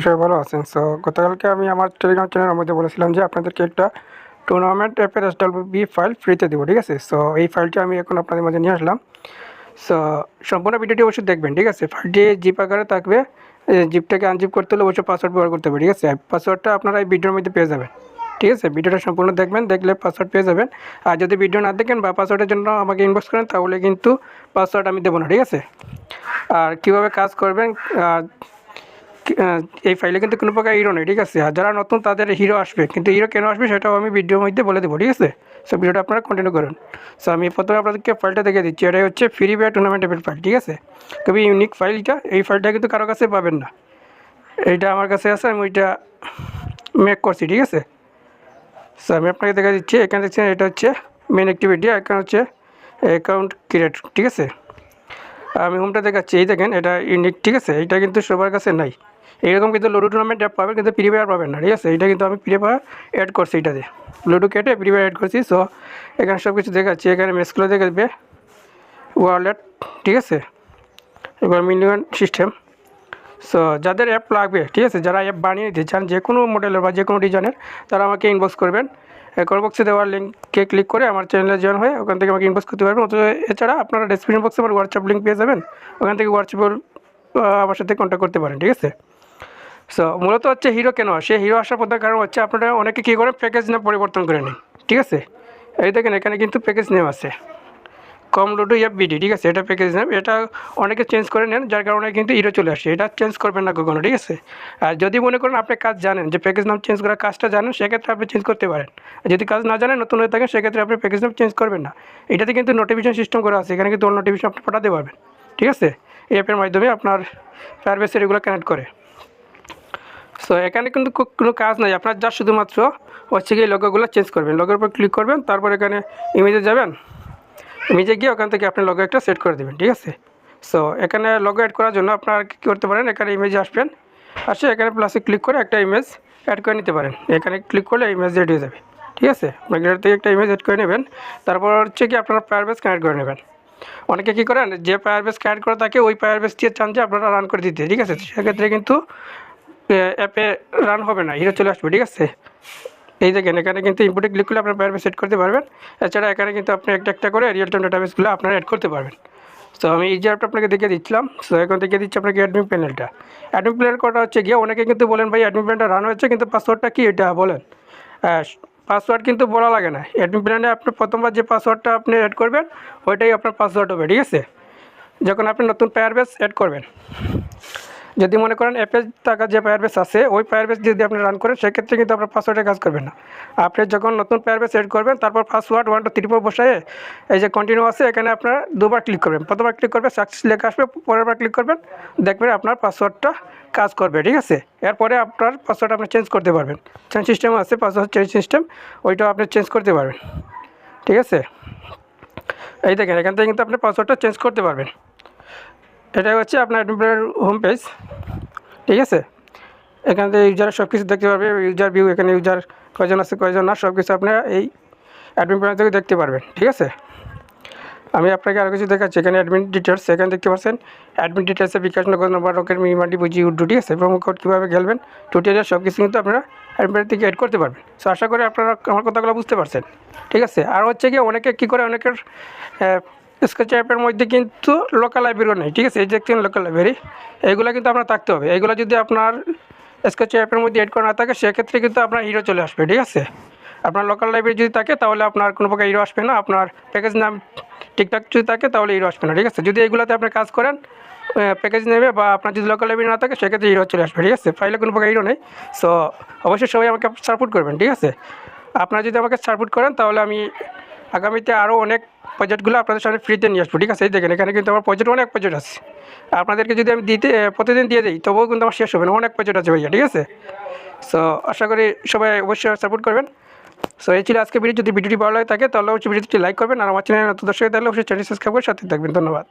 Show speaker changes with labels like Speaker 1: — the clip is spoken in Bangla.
Speaker 1: সবাই ভালো আছেন। সো গতকালকে আমি আমার টেলিগ্রাম চ্যানেলের মধ্যে বলেছিলাম যে আপনাদেরকে একটা টুর্নামেন্ট অ্যাপের এস বি ফাইল ফ্রিতে দেবো, ঠিক আছে? সো এই ফাইলটি আমি এখন আপনাদের মাঝে নিয়ে আসলাম। সো সম্পূর্ণ ভিডিওটি অবশ্যই দেখবেন, ঠিক আছে? ফাইলটি জিপ আকারে থাকবে জিপটাকে আনজিপ করতে হলে অবশ্যই পাসওয়ার্ড ব্যবহার করতে হবে, ঠিক আছে? পাসওয়ার্ডটা আপনারা এই ভিডিওর মধ্যে পেয়ে যাবেন, ঠিক আছে? ভিডিওটা সম্পূর্ণ দেখবেন, দেখলে পাসওয়ার্ড পেয়ে যাবেন। আর যদি ভিডিও না দেখেন বা পাসওয়ার্ডের জন্য আমাকে ইনবক্স করেন, তাহলে কিন্তু পাসওয়ার্ড আমি দেবো না, ঠিক আছে? আর কীভাবে কাজ করবেন এই ফাইলে কিন্তু কোনো প্রকার হিরো নেই, ঠিক আছে? আর যারা নতুন, তাদের হিরো আসবে। কিন্তু হিরো কেন আসবে সেটাও আমি ভিডিওর মধ্যে বলে দেবো, ঠিক আছে? সো ভিডিওটা আপনারা কন্টিনিউ করুন। সো আমি প্রথমে আপনাদেরকে ফাইলটা দেখে দিচ্ছি। এটাই হচ্ছে ফ্রি ফায়ার টুর্নামেন্ট অ্যাপের ফাইল ঠিক আছে? খুবই ইউনিক ফাইলটা এই ফাইলটা কিন্তু কারও কাছে পাবেন না। এইটা আমার কাছে আছে, আমি ওইটা মেক করছি, ঠিক আছে? সো আমি আপনাকে দেখা দিচ্ছি। এখানে দেখছেন, এটা হচ্ছে মেন অ্যাক্টিভিটি এখানে হচ্ছে অ্যাকাউন্ট ক্রিয়েট ঠিক আছে? আমি হোমটা দেখাচ্ছি। এই দেখেন, এটা ইউনিক ঠিক আছে? এটা কিন্তু সবার কাছে নাই। এরকম কিন্তু লুডো টুর্নামেন্ট অ্যাপ পাবেন, কিন্তু ফ্রি ফায়ার পাবেন না, ঠিক আছে? এটা কিন্তু আমি ফ্রি ফায়ার অ্যাড করছি এটাতে লুডো কেটে ফ্রি ফায়ার অ্যাড করছি সো এখানে সব কিছু দেখাচ্ছি, এখানে মেসগুলো দেখাবে ওয়ালেট ঠিক আছে? এবার মিলিয়ন সিস্টেম সো যাদের অ্যাপ লাগবে, ঠিক আছে? যারা অ্যাপ বানিয়ে নিতে চান, যে কোনো মডেলের বা যে কোনো ডিজাইনের তারা আমাকে ইনবক্স করবেন। বক্সে দেওয়ার লিঙ্কে ক্লিক করে আমার চ্যানেলে জয়েন হয়ে ওখান থেকে আমাকে ইনবক্স করতে পারবেন। অথবা এছাড়া আপনারা ডেসক্রিপশন বক্সে আমার হোয়াটসঅ্যাপ লিঙ্ক পেয়ে যাবেন। ওখান থেকে হোয়াটসঅ্যাপ আমার সাথে কন্ট্যাক্ট করতে পারেন, ঠিক আছে? সো মূলত হচ্ছে হিরো কেন? আসে হিরো আসার প্রধান কারণ হচ্ছে আপনারা অনেকে কী করেন? প্যাকেজ নাম পরিবর্তন করে নিন। ঠিক আছে? এই দেখেন, এখানে কিন্তু প্যাকেজ নেম আছে। কম লুডো এফ বিডি ঠিক আছে? এটা প্যাকেজ নেম এটা অনেকে চেঞ্জ করে নেন, যার কারণে কিন্তু হিরো চলে আসে। এটা চেঞ্জ করবেন না কখনো, ঠিক আছে? আর যদি মনে করেন আপনি কাজ জানেন, যে প্যাকেজ নাম চেঞ্জ করার কাজটা জানেন, সেক্ষেত্রে আপনি চেঞ্জ করতে পারেন। যদি কাজ না জানেন, নতুন হয়ে থাকেন, সেক্ষেত্রে আপনি প্যাকেজ নাম চেঞ্জ করবেন না। এটাতে কিন্তু নোটিফিকেশন সিস্টেম করা আছে। এখানে কিন্তু নোটিফিকেশন আপনি পাঠাতে পারবেন। ঠিক আছে? এই অ্যাপের মাধ্যমে আপনার ফায়ারবেসের এগুলো কানেক্ট করে। সো এখানে কিন্তু কোনো কাজ নাই। আপনার যা শুধুমাত্র হচ্ছে গিয়ে লোগোগুলো চেঞ্জ করবেন। লোগোর উপর ক্লিক করবেন, তারপর এখানে ইমেজে যাবেন। ইমেজে গিয়ে ওখান থেকে আপনি লোগো একটা সেট করে দেবেন, ঠিক আছে? সো এখানে লোগো অ্যাড করার জন্য আপনারা কী করতে পারেন? এখানে ইমেজে আসবেন। আসে এখানে প্লাসে ক্লিক করে একটা ইমেজ অ্যাড করে নিতে পারেন। এখানে ক্লিক করলে ইমেজ রেডি হয়ে যাবে, ঠিক আছে? আপনার থেকে একটা ইমেজ অ্যাড করে নেবেন। তারপর হচ্ছে কি আপনারা পায়ারবেস কানেক্ট করে নেবেন। অনেকে কী করেন? যে পায়ার পায়ারবেস কানেক্ট করে থাকে, ওই পায়ারবেস দিয়ে চান যে আপনারা রান করে দিতে, ঠিক আছে? সেক্ষেত্রে কিন্তু অ্যাপে রান হবে না হিরো চলে আসবে, ঠিক আছে? এই দেখেন, এখানে কিন্তু ইনপুটে ক্লিক করলে আপনার পায়ারবেস সেট করতে পারবেন। এছাড়া এখানে কিন্তু আপনি একটা একটা করে রিয়েল টাইম ডাটাবেসগুলো আপনারা অ্যাড করতে পারবেন। সো আমি এই যে অ্যাপটা আপনাকে দেখে দিচ্ছিলাম সো এখন দেখে দিচ্ছি আপনাকে অ্যাডমিন প্যানেলটা অ্যাডমিন প্যানেল করা হচ্ছে গিয়ে, অনেকে কিন্তু বলেন, ভাই অ্যাডমিন প্যানেলটা রান হচ্ছে কিন্তু পাসওয়ার্ডটা কি এটা? বলেন। পাসওয়ার্ড কিন্তু বলা লাগে না। অ্যাডমিন প্ল্যানে আপনি প্রথমবার যে পাসওয়ার্ডটা আপনি অ্যাড করবেন, ওইটাই আপনার পাসওয়ার্ড হবে, ঠিক আছে? যখন আপনি নতুন পেয়ারবেস অ্যাড করবেন। যদি মনে করেন অ্যাপে থাকা যে পেয়ারবেস আছে, ওই পেয়ারবেস যদি আপনি রান করেন, সেক্ষেত্রে কিন্তু আপনার পাসওয়ার্ডে কাজ করবে না। আপনি যখন নতুন পেয়ারবেস অ্যাড করবেন, তারপর password one two three four বসায় এই যে কন্টিনিউ আছে, এখানে আপনার দুবার ক্লিক করবেন। প্রথমবার ক্লিক করবেন সাকসেস লেখা আসবে পরের বার ক্লিক করবেন, দেখবেন আপনার পাসওয়ার্ডটা কাজ করবে, ঠিক আছে? এরপরে আপনার পাসওয়ার্ড আপনি চেঞ্জ করতে পারবেন। চেঞ্জ সিস্টেম আছে পাসওয়ার্ড চেঞ্জ সিস্টেম ওইটাও আপনি চেঞ্জ করতে পারবেন। ঠিক আছে? এই দেখেন, এখান থেকে কিন্তু আপনি পাসওয়ার্ডটা চেঞ্জ করতে পারবেন। এটাই হচ্ছে আপনার অ্যাডমিনের হোম পেজ ঠিক আছে? এখান থেকে ইউজার সব কিছু দেখতে পারবে ইউজার ভিউ এখানে ইউজার কয়জন আছে, কয়জন না সব কিছু আপনারা এই অ্যাডমিন প্যানেল থেকে দেখতে পারবেন, ঠিক আছে? আমি আপনাকে আরও কিছু দেখাচ্ছি, এখানে অ্যাডমিন ডিটেলস এখানে দেখতে পাচ্ছেন অ্যাডমিন ডিটেলসে বিকাশ নগর নম্বর রকের মিনিমাটি বুঝি উড্ডু, ঠিক আছে? প্রোমো কোড কীভাবে খেলবেন টিউটোরিয়াল সব কিছু কিন্তু আপনারা অ্যাডমিন থেকে অ্যাড করতে পারবেন। সো আশা করি আপনারা আমার কথাগুলো বুঝতে পারছেন, ঠিক আছে? আর হচ্ছে কি অনেকে কী করে, অনেকের স্কেচ অ্যাপের মধ্যে কিন্তু লোকাল লাইব্রেরিও নেই, ঠিক আছে? এই যে দেখছেন লোকাল লাইব্রেরি এইগুলো কিন্তু আপনার থাকতে হবে। এইগুলো যদি আপনার স্কেচ অ্যাপের মধ্যে এড করা না থাকে, সেক্ষেত্রে কিন্তু আপনার হিরো চলে আসবে, ঠিক আছে? আপনার লোকাল লাইব্রেরি যদি থাকে, তাহলে আপনার কোনো প্রকার হিরো আসবে না। আপনার প্যাকেজ নাম ঠিকঠাক যদি থাকে, তাহলে হিরো আসবে না, ঠিক আছে? যদি এইগুলোতে আপনি কাজ করেন প্যাকেজ নেবে বা আপনার যদি লোকাল লাইব্রেরি না থাকে, সেক্ষেত্রে হিরো চলে আসবে, ঠিক আছে? ফাইলে কোনো প্রকার হিরো নেই। সো অবশ্যই সবাই আমাকে সাপোর্ট করবেন, ঠিক আছে? আপনারা যদি আমাকে সাপোর্ট করেন, তাহলে আমি আগামীতে আরও অনেক প্রজেক্টগুলো আপনাদের সামনে ফ্রিতে নিয়ে আসব, ঠিক আছে? দেখেন, এখানে কিন্তু আমার প্রজেক্ট অনেক প্রজেক্ট আছে। আপনাদেরকে যদি আমি দিতে প্রতিদিন দিয়ে দিই, তবুও কিন্তু আমার শেষ হবে না, অনেক প্রজেক্ট আছে ভাইয়া, ঠিক আছে? সো আশা করি সবাই অবশ্যই সাপোর্ট করবেন। সো এই ছিল আজকে ভিডিও যদি ভিডিওটি ভালো লাগে থাকে, তাহলে অবশ্যই ভিডিওটি লাইক করবেন, আর আমার চ্যানেল নতুন দর্শক তাহলে অবশ্যই চ্যানেল সাবস্ক্রাইব করে সাথে থাকবেন, ধন্যবাদ।